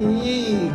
이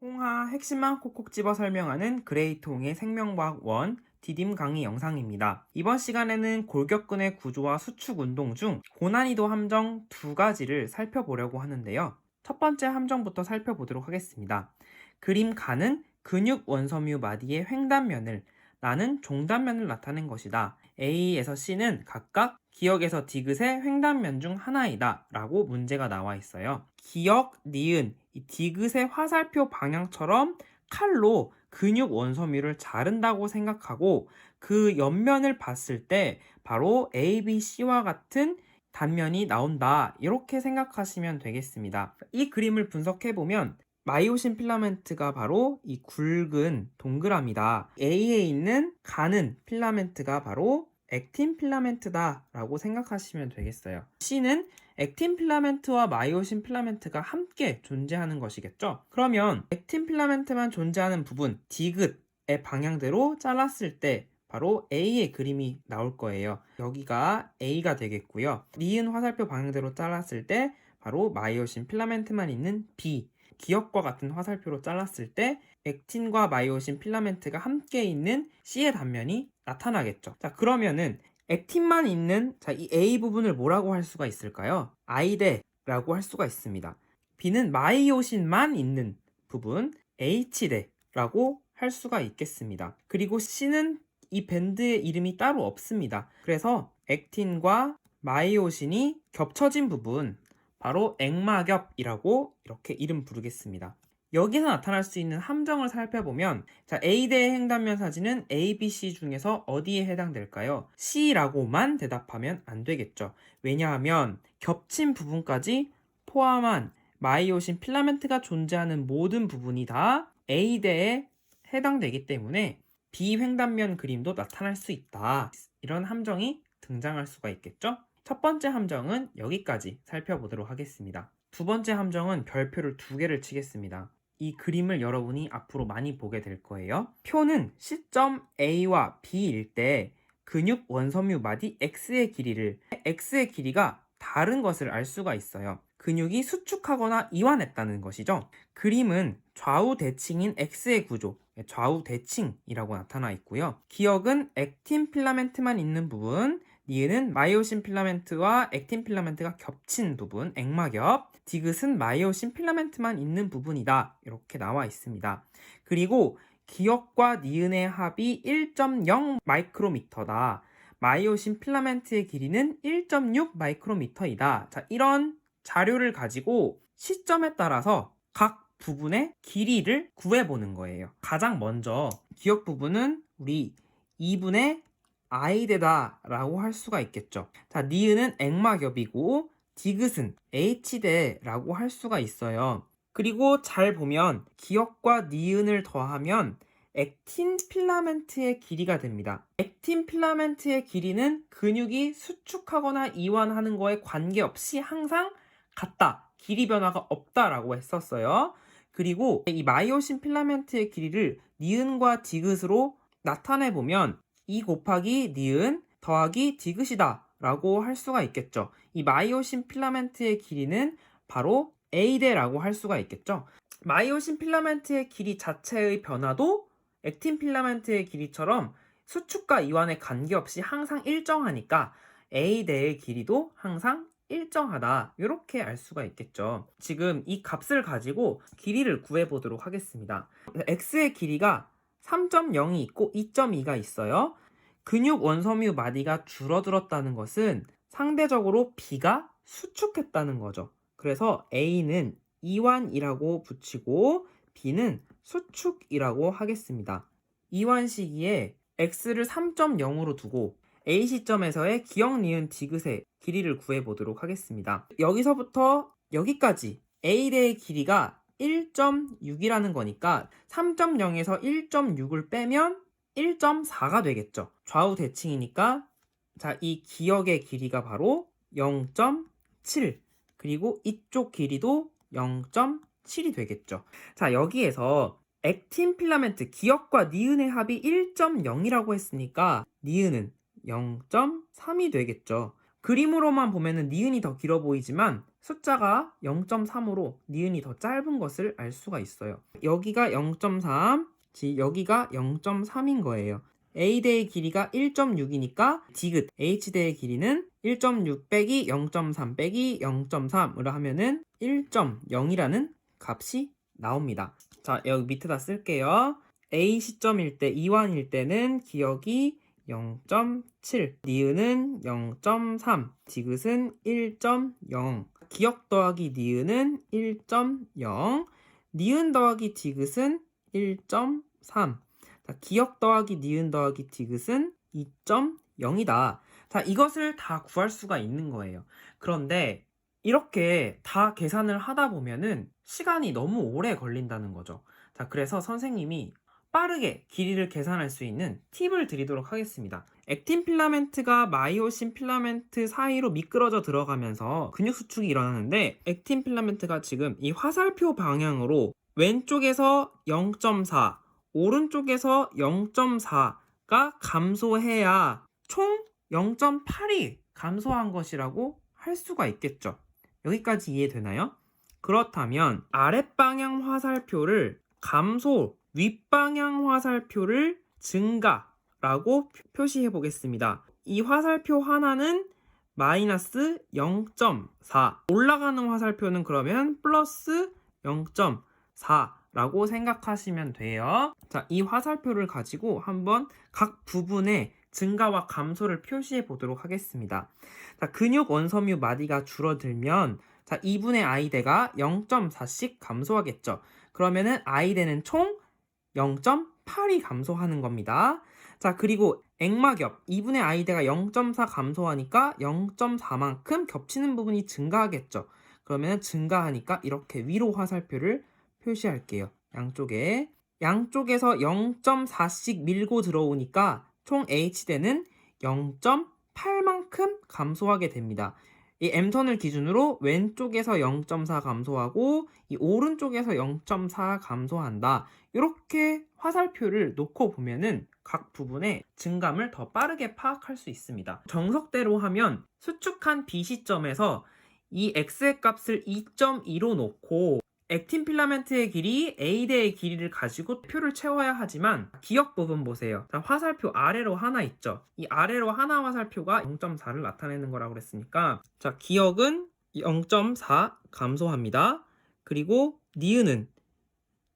홍하 핵심만 콕콕 집어 설명하는 그레이통의 생명과학 1 디딤 강의 영상입니다. 이번 시간에는 골격근의 구조와 수축 운동 중 고난이도 함정 두 가지를 살펴보려고 하는데요. 첫 번째 함정부터 살펴보도록 하겠습니다. 그림 가는 근육 원섬유 마디의 횡단면을 나는 종단면을 나타낸 것이다. A에서 C는 각각 기역에서 디귿의 횡단면 중 하나이다 라고 문제가 나와 있어요. 기역, 니은, 이 디귿의 화살표 방향처럼 칼로 근육 원섬유를 자른다고 생각하고 그 옆면을 봤을 때 바로 A, B, C와 같은 단면이 나온다. 이렇게 생각하시면 되겠습니다. 이 그림을 분석해 보면 마이오신 필라멘트가 바로 이 굵은 동그라미다. A에 있는 가는 필라멘트가 바로 액틴 필라멘트다 라고 생각하시면 되겠어요. C는 액틴 필라멘트와 마이오신 필라멘트가 함께 존재하는 것이겠죠? 그러면 액틴 필라멘트만 존재하는 부분, 디귿의 방향대로 잘랐을 때 바로 A의 그림이 나올 거예요. 여기가 A가 되겠고요. 니은 화살표 방향대로 잘랐을 때 바로 마이오신 필라멘트만 있는 B, 기역과 같은 화살표로 잘랐을 때 액틴과 마이오신 필라멘트가 함께 있는 C의 단면이 나타나겠죠. 자, 그러면은 액틴만 있는 자, 이 A 부분을 뭐라고 할 수가 있을까요? I대라고 할 수가 있습니다. B는 마이오신만 있는 부분 H대라고 할 수가 있겠습니다. 그리고 C는 이 밴드의 이름이 따로 없습니다. 그래서 액틴과 마이오신이 겹쳐진 부분 바로 액마겹이라고 이렇게 이름 부르겠습니다. 여기서 나타날 수 있는 함정을 살펴보면 자 A대의 횡단면 사진은 A, B, C 중에서 어디에 해당될까요? C라고만 대답하면 안 되겠죠. 왜냐하면 겹친 부분까지 포함한 마이오신 필라멘트가 존재하는 모든 부분이 다 A대에 해당되기 때문에 비횡단면 그림도 나타날 수 있다. 이런 함정이 등장할 수가 있겠죠? 첫 번째 함정은 여기까지 살펴보도록 하겠습니다. 두 번째 함정은 별표를 두 개를 치겠습니다. 이 그림을 여러분이 앞으로 많이 보게 될 거예요. 표는 시점 A와 B일 때 근육 원섬유 마디 X의 길이를 X의 길이가 다른 것을 알 수가 있어요. 근육이 수축하거나 이완했다는 것이죠. 그림은 좌우 대칭인 X의 구조, 좌우 대칭이라고 나타나 있고요. 기억은 액틴 필라멘트만 있는 부분, 니은은 마이오신 필라멘트와 액틴 필라멘트가 겹친 부분, 액막엽, 디귿은 마이오신 필라멘트만 있는 부분이다. 이렇게 나와 있습니다. 그리고 기억과 니은의 합이 1.0 마이크로미터다. 마이오신 필라멘트의 길이는 1.6 마이크로미터이다. 자, 이런 자료를 가지고 시점에 따라서 각 부분의 길이를 구해보는 거예요. 가장 먼저 기억 부분은 우리 2분의 i대다라고 할 수가 있겠죠. 자, 니은은 액막엽이고 디귿은 h대라고 할 수가 있어요. 그리고 잘 보면 기억과 니은을 더하면 액틴 필라멘트의 길이가 됩니다. 액틴 필라멘트의 길이는 근육이 수축하거나 이완하는 거에 관계없이 항상 같다. 길이 변화가 없다라고 했었어요. 그리고 이 마이오신 필라멘트의 길이를 니은과 디귿으로 나타내 보면 2 곱하기 니은 더하기 디귿이다 라고 할 수가 있겠죠. 이 마이오신 필라멘트의 길이는 바로 A대라고 할 수가 있겠죠. 마이오신 필라멘트의 길이 자체의 변화도 액틴 필라멘트의 길이처럼 수축과 이완에 관계없이 항상 일정하니까 A대의 길이도 항상 일정하다. 이렇게 알 수가 있겠죠. 지금 이 값을 가지고 길이를 구해 보도록 하겠습니다. X의 길이가 3.0이 있고 2.2가 있어요. 근육 원섬유 마디가 줄어들었다는 것은 상대적으로 B가 수축했다는 거죠. 그래서 A는 이완이라고 붙이고 B는 수축이라고 하겠습니다. 이완 시기에 X를 3.0으로 두고 A 시점에서의 기억 니은 디귿의 길이를 구해 보도록 하겠습니다. 여기서부터 여기까지 A대의 길이가 1.6이라는 거니까 3.0에서 1.6을 빼면 1.4가 되겠죠. 좌우 대칭이니까 자, 이 기역의 길이가 바로 0.7 그리고 이쪽 길이도 0.7이 되겠죠. 자, 여기에서 액틴 필라멘트 기역과 니은의 합이 1.0이라고 했으니까 니은은 0.3이 되겠죠. 그림으로만 보면은 니은이 더 길어 보이지만 숫자가 0.3으로 니은이 더 짧은 것을 알 수가 있어요. 여기가 0.3, 지- 여기가 0.3인 거예요. A대의 길이가 1.6이니까 디귿 H대의 길이는 1.6 빼기 0.3 빼기 0.3으로 하면은 1.0이라는 값이 나옵니다. 자, 여기 밑에다 쓸게요. A 시점일 때, 이완일 때는 기억이 0.7, 니은은 0.3, 디귿은 1.0, 기억 더하기 니은은 1.0, 니은 더하기 디귿은 1.3. 자, 기억 더하기 니은 더하기 디귿은 2.0이다. 자, 이것을 다 구할 수가 있는 거예요. 그런데 이렇게 다 계산을 하다 보면은 시간이 너무 오래 걸린다는 거죠. 자, 그래서 선생님이 빠르게 길이를 계산할 수 있는 팁을 드리도록 하겠습니다. 액틴 필라멘트가 마이오신 필라멘트 사이로 미끄러져 들어가면서 근육 수축이 일어나는데 액틴 필라멘트가 지금 이 화살표 방향으로 왼쪽에서 0.4, 오른쪽에서 0.4가 감소해야 총 0.8이 감소한 것이라고 할 수가 있겠죠. 여기까지 이해되나요? 그렇다면 아랫방향 화살표를 감소, 윗방향 화살표를 증가라고 표시해 보겠습니다. 이 화살표 하나는 마이너스 0.4. 올라가는 화살표는 그러면 플러스 0.4라고 생각하시면 돼요. 자, 이 화살표를 가지고 한번 각 부분의 증가와 감소를 표시해 보도록 하겠습니다. 자, 근육 원섬유 마디가 줄어들면 자, 2분의 i대가 0.4씩 감소하겠죠. 그러면은 i대는 총 0.8이 감소하는 겁니다. 자, 그리고 액막엽 2분의 i대가 0.4 감소하니까 0.4만큼 겹치는 부분이 증가하겠죠. 그러면 증가하니까 이렇게 위로 화살표를 표시할게요. 양쪽에 양쪽에서 0.4씩 밀고 들어오니까 총 H대는 0.8만큼 감소하게 됩니다. 이 M선을 기준으로 왼쪽에서 0.4 감소하고 이 오른쪽에서 0.4 감소한다. 이렇게 화살표를 놓고 보면은 각 부분의 증감을 더 빠르게 파악할 수 있습니다. 정석대로 하면 수축한 B 시점에서 이 X의 값을 2.2로 놓고 액틴 필라멘트의 길이 A대의 길이를 가지고 표를 채워야 하지만 기억 부분 보세요. 자, 화살표 아래로 하나 있죠. 이 아래로 하나 화살표가 0.4를 나타내는 거라고 그랬으니까 자, 기억은 0.4 감소합니다. 그리고 니은은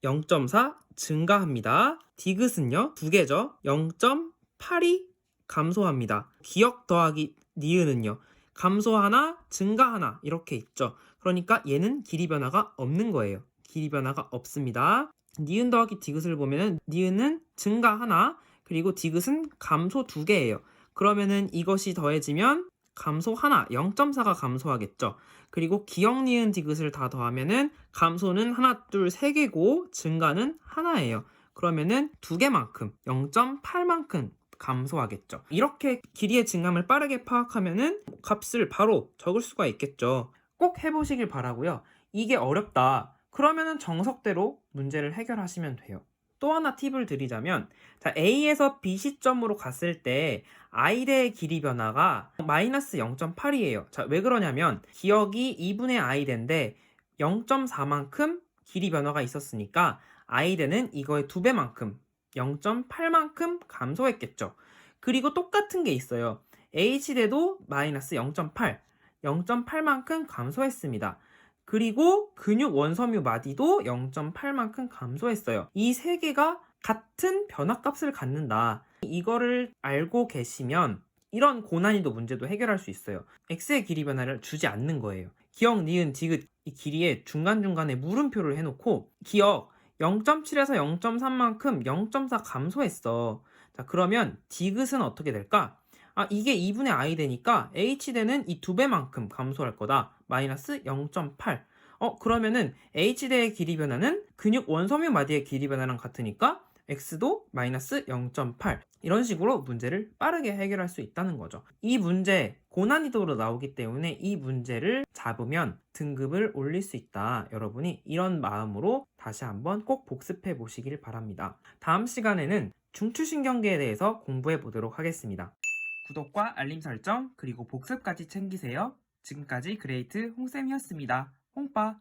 0.4 증가합니다. 디귿은요, 두 개죠. 0.8이 감소합니다. 기억 더하기 니은은요, 감소 하나, 증가 하나, 이렇게 있죠. 그러니까 얘는 길이 변화가 없는 거예요. 길이 변화가 없습니다. 니은 더하기 디귿을 보면은 니은은 증가 하나, 그리고 디귿은 감소 두 개예요. 그러면은 이것이 더해지면 감소 하나, 0.4가 감소하겠죠. 그리고 기억 니은 디귿을 다 더하면은 감소는 하나, 둘, 세 개고 증가는 하나예요. 그러면은 두 개만큼 0.8만큼 감소하겠죠. 이렇게 길이의 증감을 빠르게 파악하면은 값을 바로 적을 수가 있겠죠. 꼭 해보시길 바라고요. 이게 어렵다. 그러면은 정석대로 문제를 해결하시면 돼요. 또 하나 팁을 드리자면 자, A에서 B 시점으로 갔을 때 i대의 길이 변화가 마이너스 0.8이에요. 자, 왜 그러냐면 기억이 2분의 i대인데 0.4만큼 길이 변화가 있었으니까 i대는 이거의 두 배만큼 0.8만큼 감소했겠죠. 그리고 똑같은 게 있어요. h대도 마이너스 0.8, 0.8만큼 감소했습니다. 그리고 근육 원섬유 마디도 0.8만큼 감소했어요. 이 세 개가 같은 변화값을 갖는다. 이거를 알고 계시면 이런 고난이도 문제도 해결할 수 있어요. x의 길이 변화를 주지 않는 거예요. 기억, 니은, 디귿 이 길이에 중간중간에 물음표를 해놓고 기억 0.7에서 0.3만큼 0.4 감소했어. 자, 그러면 디귿은 어떻게 될까? 아, 이게 2분의 i 되니까 h대는 이 두 배만큼 감소할 거다. 마이너스 0.8. 어, 그러면은 h대의 길이 변화는 근육 원섬유 마디의 길이 변화랑 같으니까 x도 마이너스 0.8 이런 식으로 문제를 빠르게 해결할 수 있다는 거죠. 이 문제 고난이도로 나오기 때문에 이 문제를 잡으면 등급을 올릴 수 있다. 여러분이 이런 마음으로 다시 한번 꼭 복습해 보시길 바랍니다. 다음 시간에는 중추신경계에 대해서 공부해 보도록 하겠습니다. 구독과 알림 설정 그리고 복습까지 챙기세요. 지금까지 그레이트 홍쌤이었습니다. 홍빠